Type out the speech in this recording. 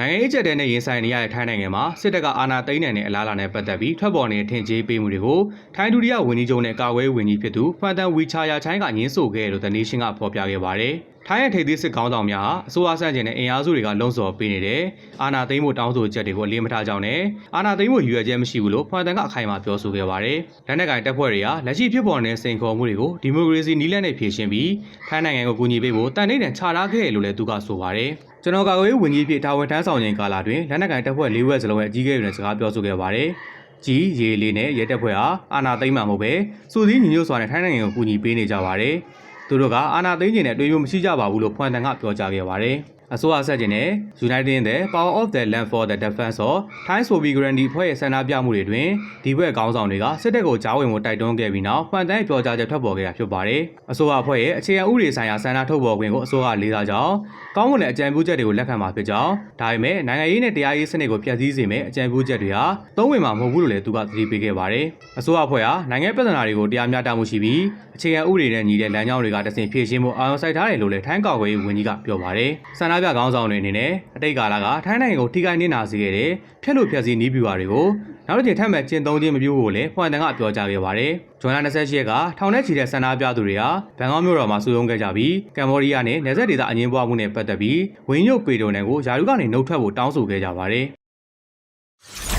နိုင်ငံရေးချက်တဲ့နဲ့ရင်ဆိုင်နေရတဲ့ထိုင်းနိုင်ငံမှာစစ်တပ်ကအာဏာသိမ်းနိုင်တဲ့အလားအလာနဲ့ပတ်သက်ပြီးထွက်ပေါ်နေတဲ့ထင်ကြေးပေးမှုတွေကိုထိုင်းဒုတိယဝန်ကြီးချုပ်နဲ့ကာကွယ်ရေးဝန်ကြီးဖြစ်သူဖန်တန်ဝီချာယာချိုင်းကညင်းဆိုခဲ့တယ်လို့ The Nation ကဖော်ပြခဲ့ပါတယ်။ထိုင်းရဲ့ထိပ်သီးစစ်ကောင်းဆောင်များဟာအစိုးရဆန့်ကျင်တဲ့အင်အားစုတွေကလုံဆော်ပေးနေတယ်။အာဏာသိမ်းဖို့တောင်းဆိုချက်တွေကိုအလေးမထားကြောင်းနဲ့အာဏာသိမ်းဖို့ရည်ရွယ်ချက်မရှိဘူးလို့ဖန်တန်ကအခိုင်အမာပြောဆိုခဲ့ပါတယ်။လက်နက်ကင်တပ်ဖွဲ့တွေဟာလက်ရှိဖြစ်ပေါ်နေတဲ့စိန်ခေါ်မှုတွေကိုဒီမိုကရေစီနည်းလမ်းနဲ့ဖြေရှင်းပြီးထိုင်းနိုင်ငံကိုကူညီပေးဖို့တန်နေတဲ့ခြာထားခဲ့တယ်လို့လည်းသူကဆိုပါတယ်။ ကျွန်တော်ကာကွယ်ရေးဝန်ကြီးဖြစ်တာဝန်ထမ်းဆောင်ခြင်းကာလတွင်လက်နက်ကိုင်တပ်ဖွဲ့၄ဘက်စလုံးရဲ့အကြီးအကဲတွေနဲ့စကားပြောဆိုခဲ့ပါတယ်။ကြီးရေလေးနဲ့ရဲတပ်ဖွဲ့ဟာအာဏာသိမ်းမှမဟုတ်ပဲစုစည်းညီညွတ်စွာနဲ့ထိုင်းနိုင်ငံကိုကူညီပေးနေကြပါတယ်။ သူတို့ကအာဏာသိမ်းခြင်းနဲ့အတွေ့အကြုံမရှိကြပါဘူးလို့ဖွင့်တန်ကပြောကြားခဲ့ပါတယ်။အစိုးရဆက်ခြင်းနဲ့ United in the Power of the Land for the Defense of Thai Sovereignty ဖွဲ့ရဲ့ဆန္ဒပြမှုတွေတွင်ဒီဘက်ခေါင်းဆောင်တွေကစစ်တပ်ကိုကြားဝင်မှုတိုက်တွန်းခဲ့ပြီးနောက်ဖွင့်တန်ရဲ့ပြောကြားချက်ထွက်ပေါ်ခဲ့တာဖြစ်ပါတယ်။အစိုးရအဖွဲ့ရဲ့အခြေခံဥပဒေဆိုင်ရာဆန္ဒထုတ်ပေါ်ခွင့်ကိုအစိုးရလေးစားကြောင်းကောင်းမွန်တဲ့အကြံပြုချက်တွေကိုလက်ခံမှာဖြစ်ကြောင်းဒါပေမဲ့နိုင်ငံရေးနဲ့တရားရေးစနစ်ကိုဖျက်ဆီးစေမယ့်အကြံပြုချက်တွေဟာသုံးဝင်မှာမဟုတ်ဘူးလို့လည်းသူကသတိပေးခဲ့ပါတယ်။အစိုးရအဖွဲ့ဟာနိုင်ငံပြဿနာတွေကိုတရားမျှတမှုရှိပြီး အခြေခံဥပဒေနဲ့ညီတဲ့လမ်းကြောင်းတွေကတဆင့်ဖြည့်ရှင်းမှုအာရုံစိုက်ထားတယ်လို့လည်းထိုင်းကောက်ွယ်ရေးဝန်ကြီးကပြောပါတယ်။ဆန္ဒပြခေါင်းဆောင်တွေအနေနဲ့အတိတ်ကာလကထိုင်းနိုင်ငံကိုထိခိုက်နေတာစေခဲ့တဲ့ဖျက်လို့ဖျက်ဆီးနည်းပြူပါတွေကိုနောက်တစ်ချိန်ထပ်မံကျင့်သုံးခြင်းမပြုဖို့လည်းဖွင့်တန်ကပြောကြားခဲ့ပါတယ်။ဇွန်လ28ရက်ကထောင်ထဲချီတဲ့ဆန္ဒပြသူတွေဟာဘန်ကောက်မြို့တော်မှာစုရုံးခဲ့ကြပြီးကမ္ဘောဒီးယားနဲ့နယ်စပ်ဒေသအငင်းပွားမှုနဲ့ပတ်သက်ပြီးဝင်းညုတ်ပေတုံနယ်ကိုယာရုကနေနှုတ်ထွက်ဖို့တောင်းဆိုခဲ့ကြပါတယ်။